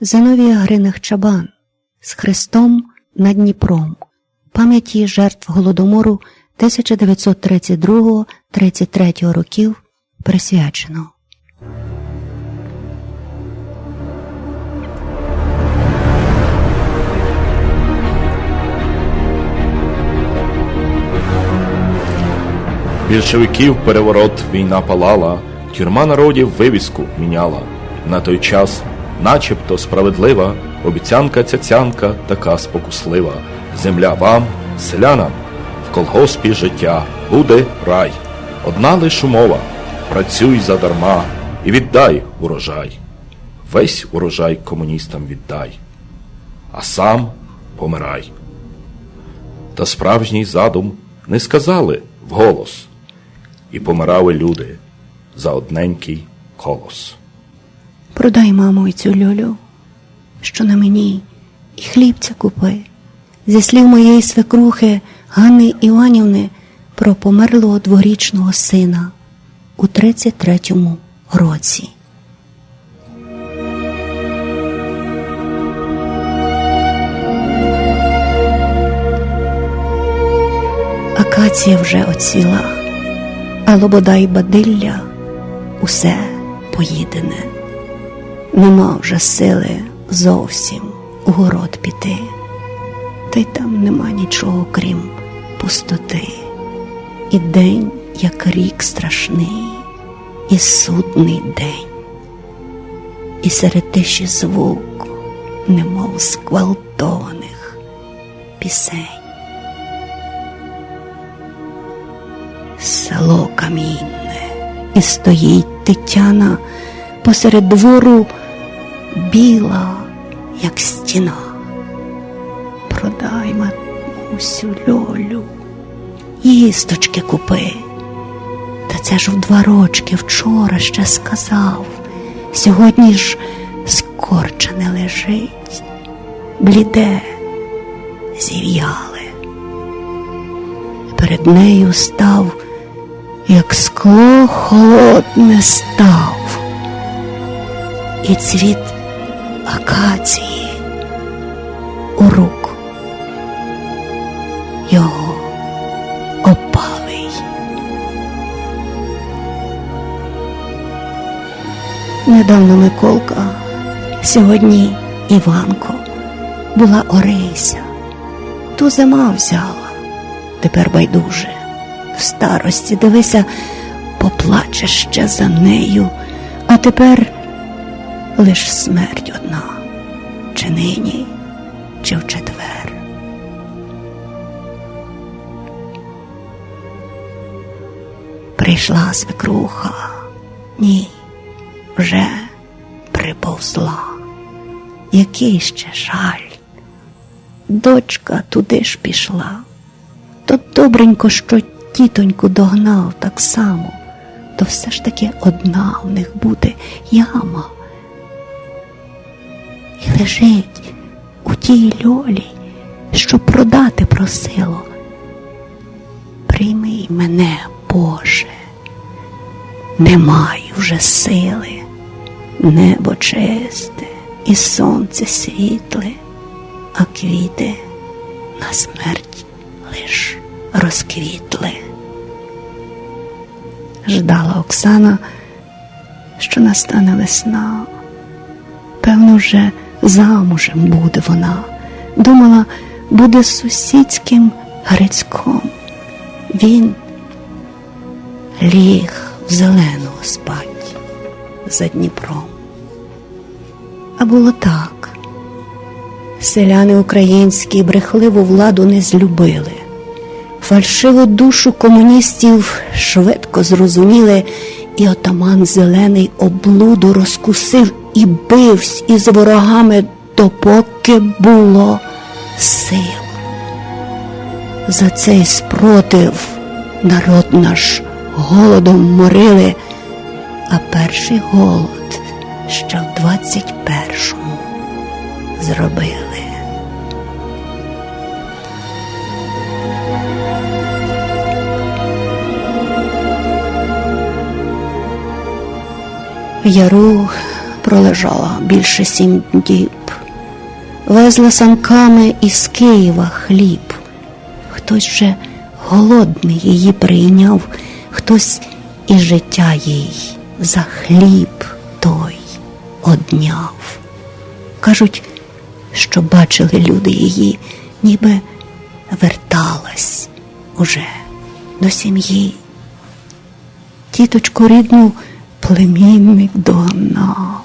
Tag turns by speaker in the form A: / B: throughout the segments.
A: Зиновія Гриних Чабан з Христом над Дніпром пам'яті жертв Голодомору 1932-33 років присвячено.
B: Більшовиків переворот війна палала, тюрма народів вивіску міняла. На той час, начебто справедлива, обіцянка цяцянка така спокуслива. Земля вам, селянам, в колгоспі життя буде рай. Одна лиш умова працюй задарма і віддай урожай. Весь урожай комуністам віддай, а сам помирай. Та справжній задум не сказали вголос, і помирали люди за одненький колос.
A: Продай, мамо, й цю льолю, що на мені, і хлібця купи. Зі слів моєї свекрухи Ганни Іванівни про померлого дворічного сина у 33-му році. Акація вже оціла, а лобода й бадилля усе поїдене. Нема вже сили зовсім у город піти, та й там нема нічого, крім пустоти. І день, як рік страшний, і судний день, і серед тиші звук, немов сквалтованих пісень. Село камінне, і стоїть Тетяна посеред двору біла, як стіна. Продай матусю льолю, їсточки купи. Та це ж в два рочки вчора ще сказав. Сьогодні ж скорчене лежить, бліде, зів'яле. Перед нею став, як скло холодне став і цвіт акації у рук його опалий. Недавно Миколка, сьогодні Іванко, була Орися, ту зима взяла, тепер байдуже. В старості дивися, поплаче ще за нею, а тепер лиш смерть одна, чи нині, чи в четвер. Прийшла свекруха, ні, вже приповзла. Який ще жаль. Дочка туди ж пішла, то добренько, що тітоньку догнав так само, то все ж таки одна в них буде яма лежить у тій льолі, що продати просило. Прийми мене, Боже, не маю вже сили, небо чисте і сонце світле, а квіти на смерть лиш розквітли. Ждала Оксана, що настане весна. Певно, вже замужем буде вона. Думала, буде сусідським Грицьком. Він ліг в зелену спать за Дніпром. А було так. Селяни українські брехливу владу не злюбили. Фальшиву душу комуністів швидко зрозуміли, і отаман зелений облуду розкусив і бивсь із ворогами, допоки було сил. За цей спротив народ наш голодом морили, а перший голод ще в двадцять першому зробили. В яру пролежала більше сім діб. Везла санками із Києва хліб. Хтось же голодний її прийняв, хтось і життя їй за хліб той одняв. Кажуть, що бачили люди її, ніби верталась уже до сім'ї. Тіточку рідну племінник догнав.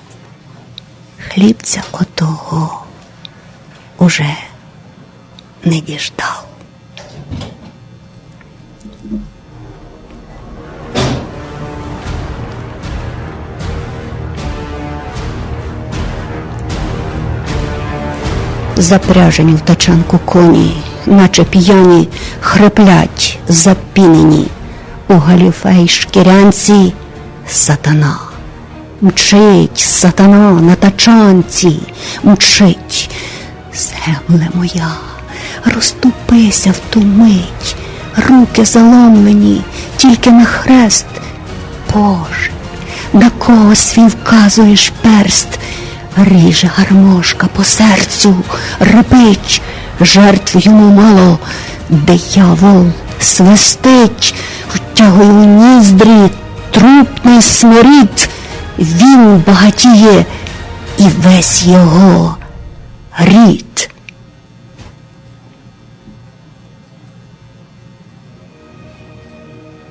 A: Хлібця отого уже не діждав. Запряжені в тачанку коні, наче п'яні, хриплять запінені у галіфей шкірянці сатана. Мчить сатана на тачанці, мчить, земле моя, розступися в ту мить, руки заломлені, тільки на хрест. Боже, на кого свій вказуєш перст, ріже гармошка по серцю, репить, жертв йому мало, диявол свистить, втягує у ніздрі трупний сморід, він багатіє і весь його рід.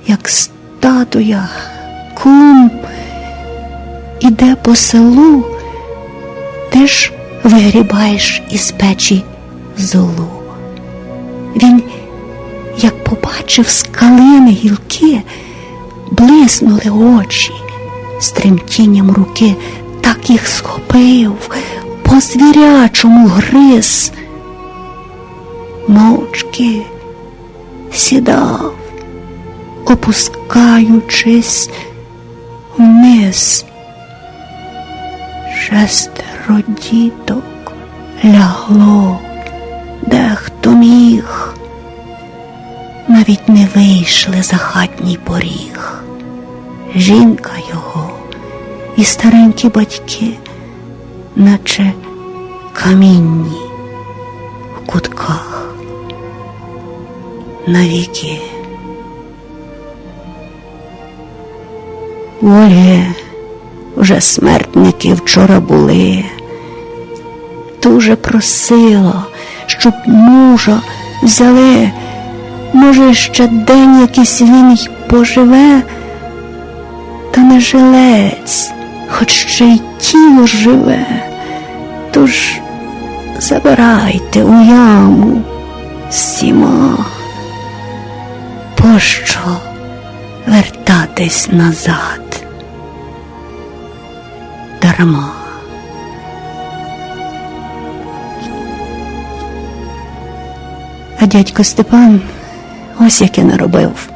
A: Як статуя, кум іде по селу, ти ж вигрібаєш із печі золу. Він, як побачив з калини гілки, блиснули очі, з тремтінням руки так їх схопив, по звірячому гриз, мовчки сідав, опускаючись вниз. Шестеро діток лягло, де хто міг, навіть не вийшли за хатній поріг. Жінка його і старенькі батьки, наче камінні в кутках навіки. Волі вже смертники вчора були. Дуже просила, щоб мужа взяли. Може, ще день якийсь він й поживе, та не жилець, хоч ще й тіло живе. Тож забирайте у яму всіма. Пощо вертатись назад? Дарма. А дядько Степан ось яке наробив.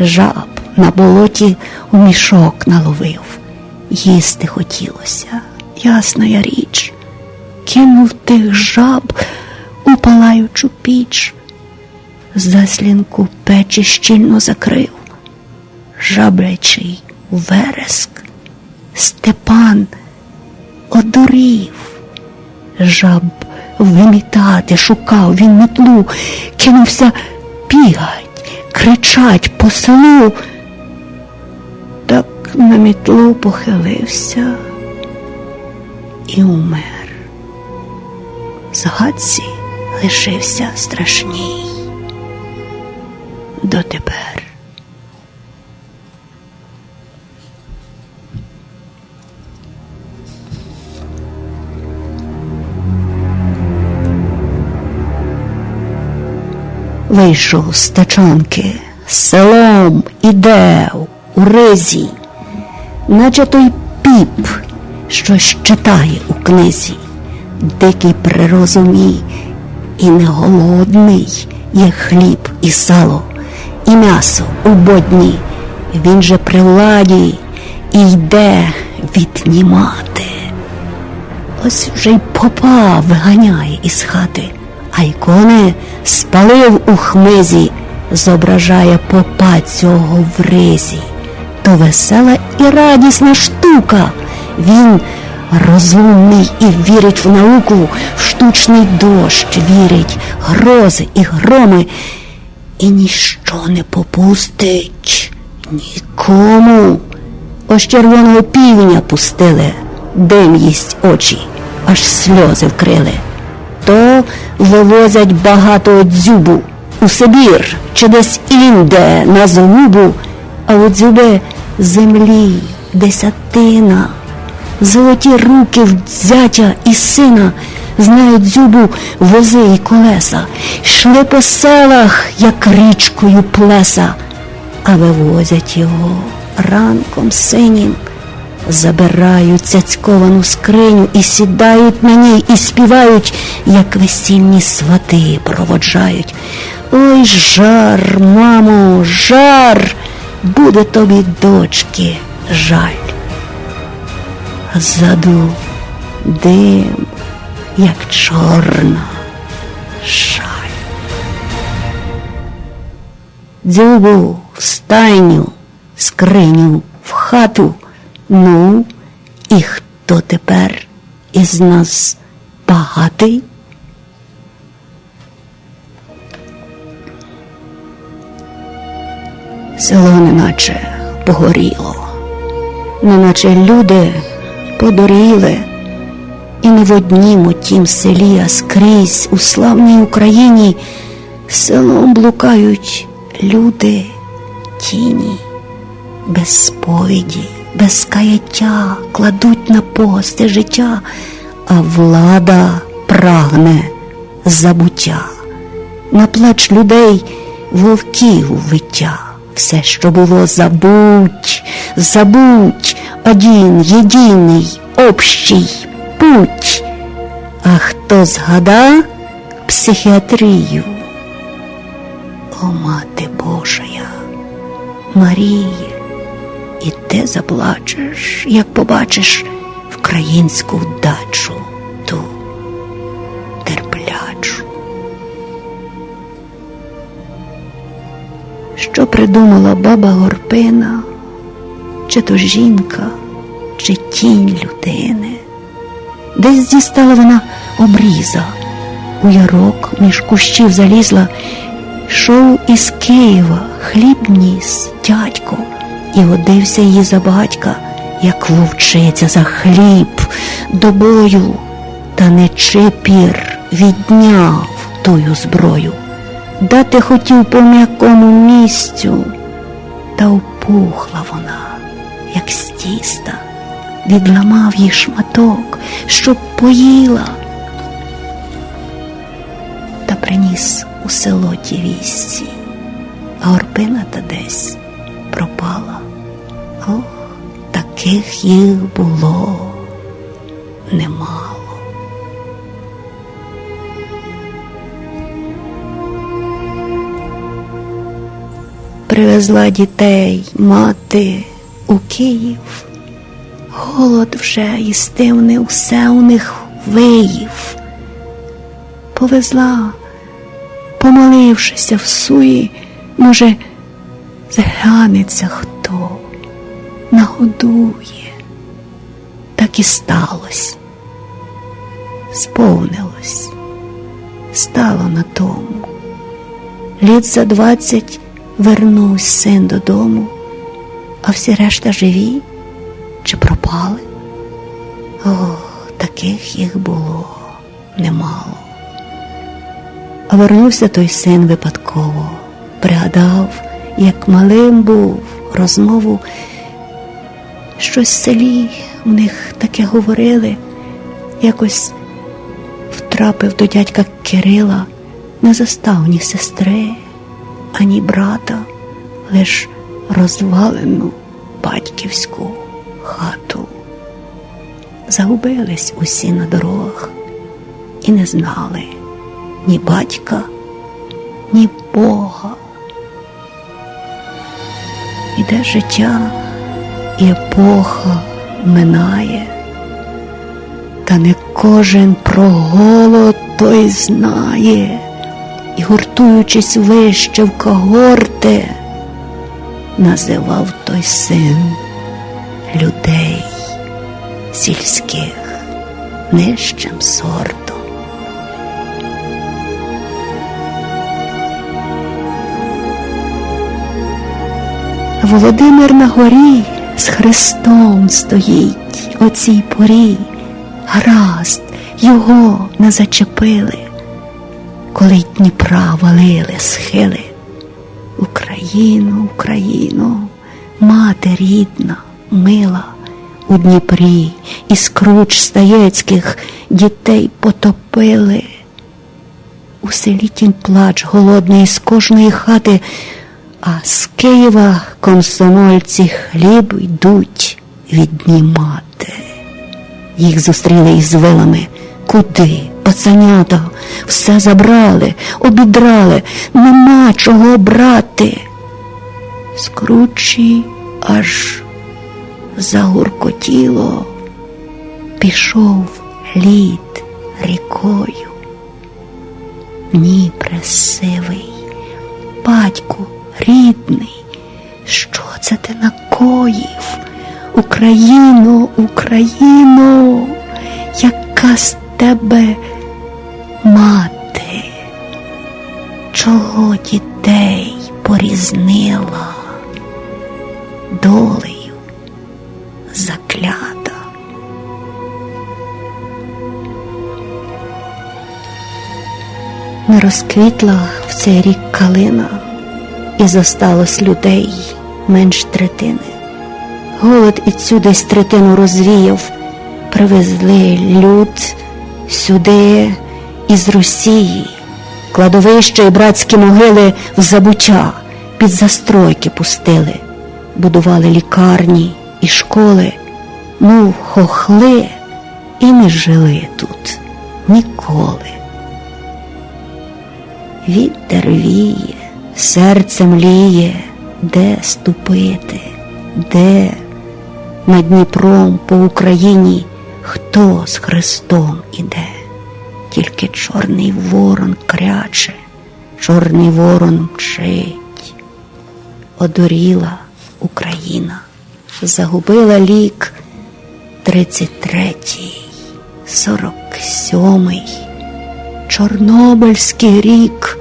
A: Жаб на болоті у мішок наловив. Їсти хотілося, ясна я річ. Кинув тих жаб у палаючу піч, заслінку печі щільно закрив, жаблячий вереск. Степан одурів, жаб вимітати шукав він метлу, кинувся бігать, кричать по селу. На мітлу похилився і умер. Згадці лишився страшній. Дотепер. Вийшов з тачанки, селом іде у ризі, наче той піп, що читає у книзі, дикий при розумі і не голодний є хліб і сало, і м'ясо у бодні. Він же при владі і йде віднімати. Ось вже й попа виганяє із хати, а ікони спалив у хмизі, зображає попа цього в ризі. То весела і радісна штука, Він розумний і вірить в науку, в штучний дощ вірить, грози і громи, і ніщо не попустить нікому. Ось червоного півня пустили, дим їсть очі, аж сльози вкрили. То вивозять багато дзюбу. У Сибір чи десь інде на золубу, а у дзюби землі десятина. Золоті руки в зятя і сина знають дзюбу вози і колеса, йшли по селах, як річкою плеса, а вивозять його ранком синім, забирають цяцьковану скриню і сідають на ній, і співають, як весільні свати проводжають. Ой, жар, мамо, жар, буде тобі, дочки, жаль. Ззаду дим, як чорна шаль. Дзюбу в стайню, скриню в хату. Ну, і хто тепер із нас багатий? Село неначе погоріло, неначе люди подоріли, і не в однім у тім селі, а скрізь у славній Україні селом блукають люди, тіні, без сповіді, без каяття кладуть на пости життя, а влада прагне забуття. На плач людей вовків виття. Все, що було, забудь, забудь, один, єдиний, общий путь. А хто згада психіатрію? О, мати Божая, Маріє, і ти заплачеш, як побачиш українську вдачу ту Що придумала баба Горпина, чи то жінка, чи тінь людини. Десь дістала вона обріза, у ярок між кущів залізла, йшов із Києва, хліб ніс дядько, і годився її за батька, як вовчиця за хліб до бою, та не чипір відняв тую зброю. Дати хотів по м'якому місцю, та опухла вона, як з тіста, відламав їй шматок, щоб поїла, та приніс у село ті вісці, а орпина та десь пропала. Ох, таких їх було немало. Привезла дітей, мати у Київ. Голод вже їстивний усе у них виїв. Повезла, помолившися в суї, може, зглянеться хто, нагодує. Так і сталося. Сповнилось, стало на тому. Літ за двадцять вернусь син додому, а всі решта живі чи пропали? Ох, таких їх було немало. А вернувся той син випадково, пригадав, як малим був розмову, щось в селі в них таке говорили, якось втрапив до дядька Кирила, не застав ні сестри, ані брата, лиш розвалену батьківську хату. Загубились усі на дорогах і не знали ні батька, ні Бога. Іде життя, і епоха минає, та не кожен про голод той знає і, гуртуючись вище в когорти, називав той син людей сільських нижчим сортом. Володимир на горі з Христом стоїть о цій порі. Гаразд, його не зачепили, коли Дніпра валили схили. Україну, Україну, мати рідна, мила, у Дніпрі із круч стаєцьких дітей потопили. У селі тінь плач голодний з кожної хати, а з Києва комсомольці хліб йдуть віднімати. Їх зустріли із вилами. Куди? Пацанята, все забрали, обідрали, нема чого брати. Скручі аж загуркотіло, пішов лід рікою. Дніпре сивий, батьку рідний, що це ти накоїв? Україно, Україно, яка з тебе мати, чого дітей порізнила долею заклята. Не розквітла в цей рік калина, і зосталось людей менш третини. Голод і цю десь третину розвіяв, привезли люд сюди із Росії, кладовища і братські могили в забуття під застройки пустили, будували лікарні і школи, ну, хохли і не жили тут ніколи. Вітер віє, серце мліє, де ступити, де над Дніпром по Україні хто з Христом іде, тільки чорний ворон кряче, чорний ворон мчить. Одуріла Україна, загубила лік тридцять третій, сорок сьомий, Чорнобильський рік,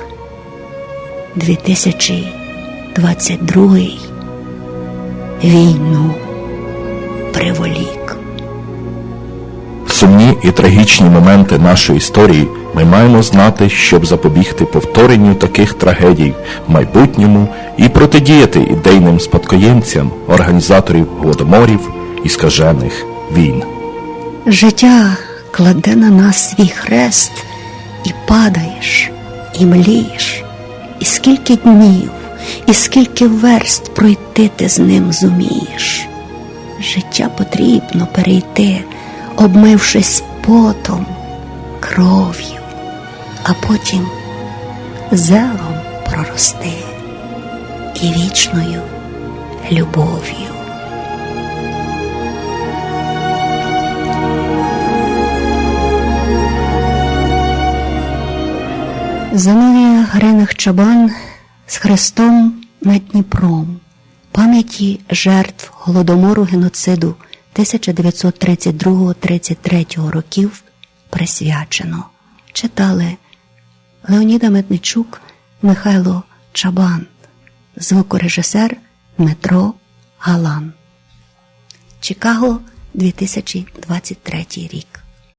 A: 2022 війну приволік.
B: Сумні і трагічні моменти нашої історії ми маємо знати, щоб запобігти повторенню таких трагедій в майбутньому і протидіяти ідейним спадкоємцям організаторів голодоморів і скажених війн.
A: Життя кладе на нас свій хрест, і падаєш, і млієш, і скільки днів, і скільки верст пройти ти з ним зумієш. Життя потрібно перейти, обмившись потом, кров'ю, а потім зелом прорости і вічною любов'ю. Зиновія Гриних Чабан з Христом над Дніпром, пам'яті жертв голодомору геноциду 1932-33 років присвячено. Читали Леоніда Медничук, Михайло Чабан, звукорежисер Дмитро Галан. Чикаго 2023 рік.